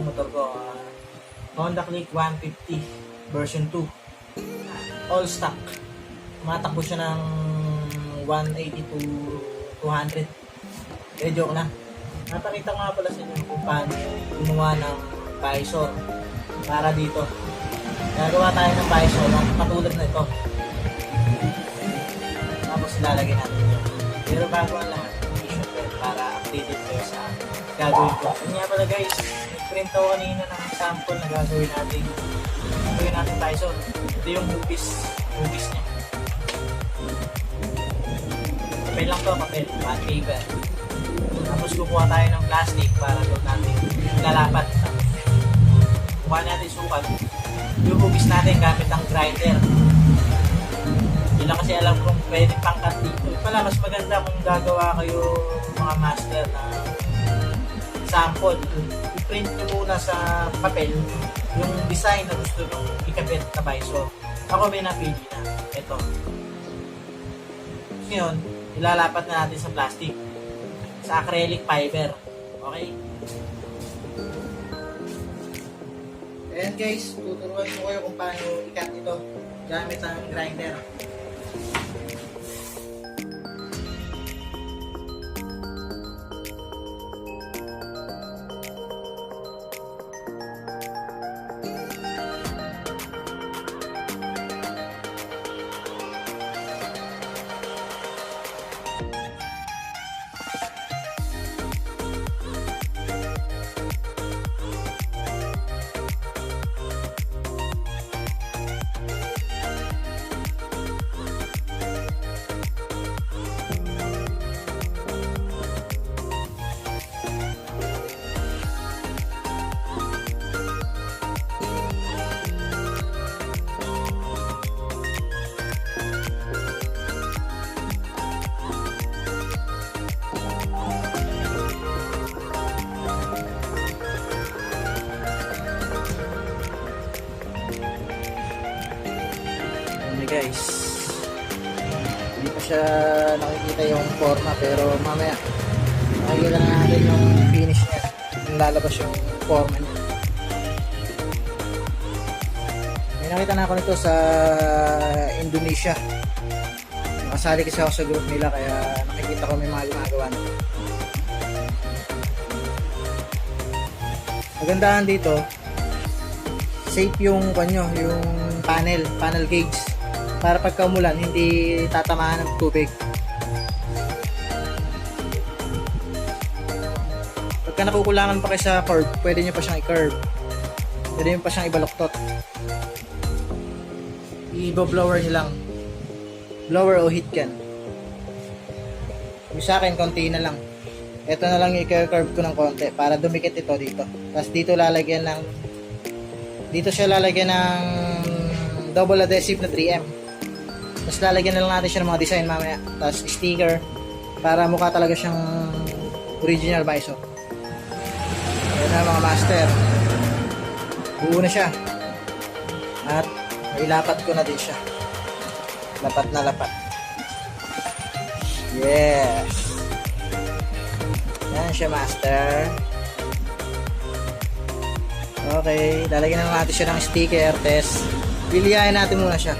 Motor ah, Honda Click 150 version 2. All stock. Matakbo siya ng 180 to 200. Eh, joke na. Napakita ko nga pala sa inyo kung paano gumawa ng visor para dito. Gagawa tayo ng visor ng katulad na ito. Tapos ilalagay natin yun. Pero bago ang lahat, ko para updated kayo sa gagawin ko. Yun nga pala guys, nag-print ako kanina ng sample na gagawin natin. Gagawin natin visor. Ito yung hugis, hugis niya. Papel lang to, papel, bond paper. Tapos kukuha tayo ng plastic para doon natin lalapat. Tapos kuha natin sukat. Yung hugis natin gamit ang grinder. Hindi lang kasi alam kung pwede pangkat dito. Pala, mas maganda kung gagawa kayo mga master na sample. I-print nyo muna sa papel yung design na gusto nyo ikabit na visor. Ako may napili na. Ito. Ngayon, ilalapat na natin sa plastic. Sa acrylic fiber. Okay? Ayan guys, tuturuan ko kayo kung paano ikat ito gamit ang grinder. Ayan guys. Hindi pa siya nakikita yung forma pero mamaya makikita na natin yung finish niya. Yung lalabas yung forma niya. May nakita na ako nito sa Indonesia. Nakasali kasi ako sa group nila kaya nakikita ko may mga ginagawa na. Magandahan dito, safe yung kanyo, yung panel, panel gauge. Para pagka umulan, hindi tatamaan ng tubig. Pagka nakukulangan pa kayo sa curve, pwede nyo pa siyang i-curve. Pwede nyo pa siyang ibaloktot. I-blower nyo lang. Blower o heat gun. Yung sa akin, konti na lang. Ito na lang i-curve ko ng konti para dumikit ito dito. Tapos dito lalagyan ng dito siya lalagyan ng double adhesive na 3M. Tapos lalagyan na lang natin siya ng mga design mamaya. Tapos sticker para mukha talaga siyang original visor. Ayan na mga master. Buo na siya. At ilapat ko na din siya. Lapat na lapat. Yes. Yan siya master. Okay, lalagyan na natin siya ng sticker test. Pilihain natin muna siya.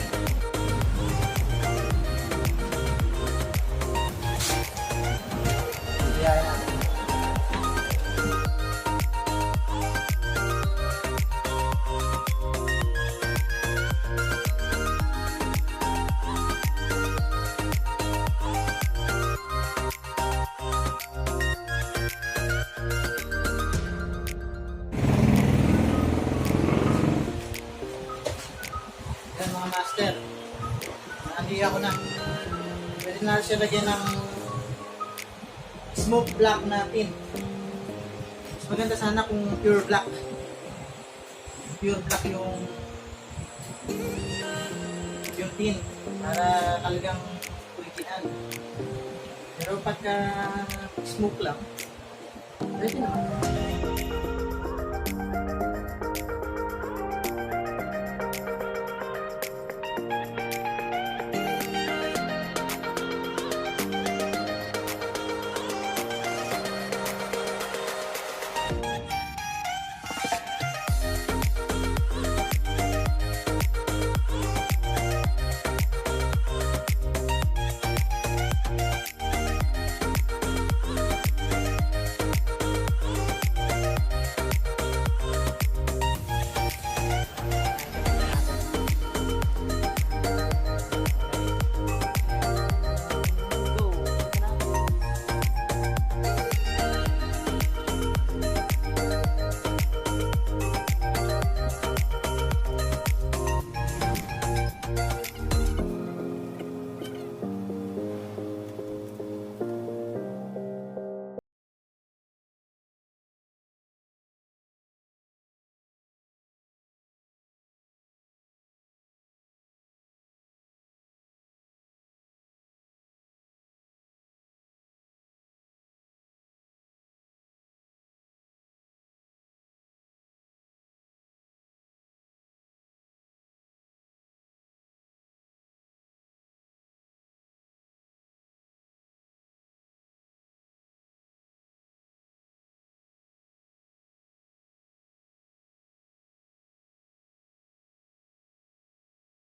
Nandi ako na. Pwede na siya lagyan ng smoke black natin. Mas maganda sana kung pure black. Pure black yung yung tin para talagang original. Pero pagka smoke lang, ready na.